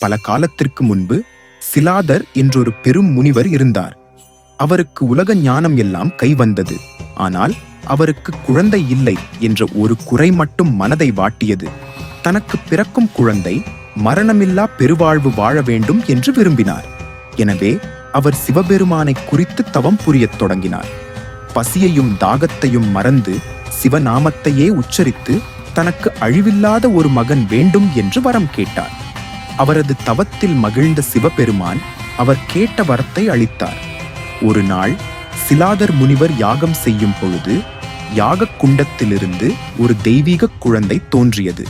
பல காலத்திற்கு முன்பு சிலாதர் என்றொரு பெரும் முனிவர் இருந்தார். அவருக்கு உலக ஞானம் எல்லாம் கைவந்தது ஆனால் அவருக்கு குழந்தை இல்லை என்ற ஒரு குறை மட்டும் மனதை வாட்டியது. தனக்கு பிறக்கும் குழந்தை மரணமில்லா பெருவாழ்வு வாழ வேண்டும் என்று விரும்பினார். எனவே அவர் சிவபெருமானை குறித்து தவம் புரியத் தொடங்கினார். பசியையும் தாகத்தையும் மறந்து சிவநாமத்தையே உச்சரித்து தனக்கு அழிவில்லாத ஒரு மகன் வேண்டும் என்று வரம் கேட்டார். அவரது தவத்தில் மகிழ்ந்த சிவபெருமான் அவர் கேட்ட வரத்தை அளித்தார். ஒரு நாள் சிலாதர் முனிவர் யாகம் செய்யும் பொழுது யாகக் குண்டத்திலிருந்து ஒரு தெய்வீக குழந்தை தோன்றியது.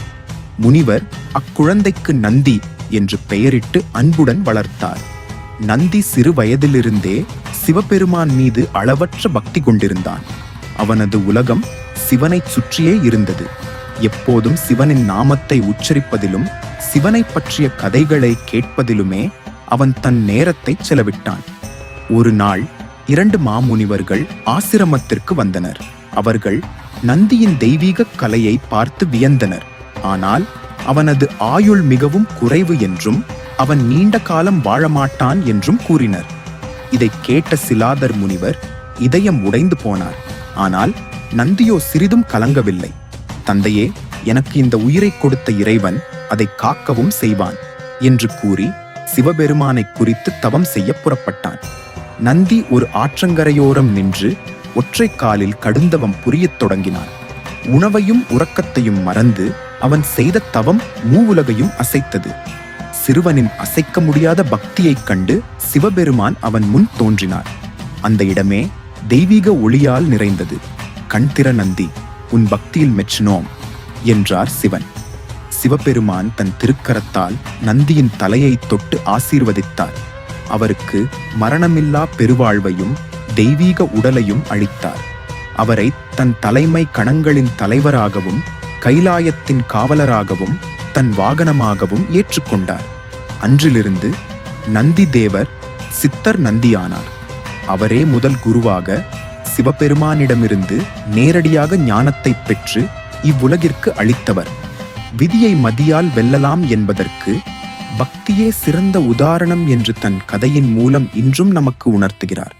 முனிவர் அக்குழந்தைக்கு நந்தி என்று பெயரிட்டு அன்புடன் வளர்த்தார். நந்தி சிறு வயதிலிருந்தே சிவபெருமான் மீது அளவற்ற பக்தி கொண்டிருந்தான். அவனது உலகம் சிவனைச் சுற்றியே இருந்தது. எப்போதும் சிவனின் நாமத்தை உச்சரிப்பதிலும் சிவனை பற்றிய கதைகளை கேட்பதிலுமே அவன் தன் நேரத்தை செலவிட்டான். ஒரு நாள் இரண்டு மாமுனிவர்கள் ஆசிரமத்திற்கு வந்தனர். அவர்கள் நந்தியின் தெய்வீக கலையை பார்த்து வியந்தனர். ஆனால் அவனது ஆயுள் மிகவும் குறைவு என்றும் அவன் நீண்ட காலம் வாழமாட்டான் என்றும் கூறினர். இதை கேட்ட சிலாதர் முனிவர் இதயம் உடைந்து போனார். ஆனால் நந்தியோ சிறிதும் கலங்கவில்லை. தந்தையே எனக்கு இந்த உயிரை கொடுத்த இறைவன் அதை காக்கவும் செய்வான் என்று கூறி சிவபெருமானை குறித்து தவம் செய்ய புறப்பட்டான். நந்தி ஒரு ஆற்றங்கரையோரம் நின்று ஒற்றை காலில் கடுந்தவம் புரியத் தொடங்கினான். உணவையும் உறக்கத்தையும் மறந்து அவன் செய்த தவம் மூவுலகையும் அசைத்தது. சிறுவனின் அசைக்க முடியாத பக்தியைக் கண்டு சிவபெருமான் அவன் முன் தோன்றினார். அந்த இடமே தெய்வீக ஒளியால் நிறைந்தது. கண்திற நந்தி உன் பக்தியில் மெச்சினோம் என்றார் சிவன். சிவபெருமான் தன் திருக்கரத்தால் நந்தியின் தலையை தொட்டு ஆசீர்வதித்தார். அவருக்கு மரணமில்லா பெருவாழ்வையும் தெய்வீக உடலையும் அளித்தார். அவரை தன் தலைமை கணங்களின் தலைவராகவும் கைலாயத்தின் காவலராகவும் தன் வாகனமாகவும் ஏற்றுக்கொண்டார். அன்றிலிருந்து நந்தி தேவர் சித்தர் நந்தியானார். அவரே முதல் குருவாக சிவபெருமானிடமிருந்து நேரடியாக ஞானத்தை பெற்று இவ்வுலகிற்கு அளித்தவர். விதியை மதியால் வெல்லலாம் என்பதற்கு பக்தியே சிறந்த உதாரணம் என்று தன் கதையின் மூலம் இன்றும் நமக்கு உணர்த்துகிறார்.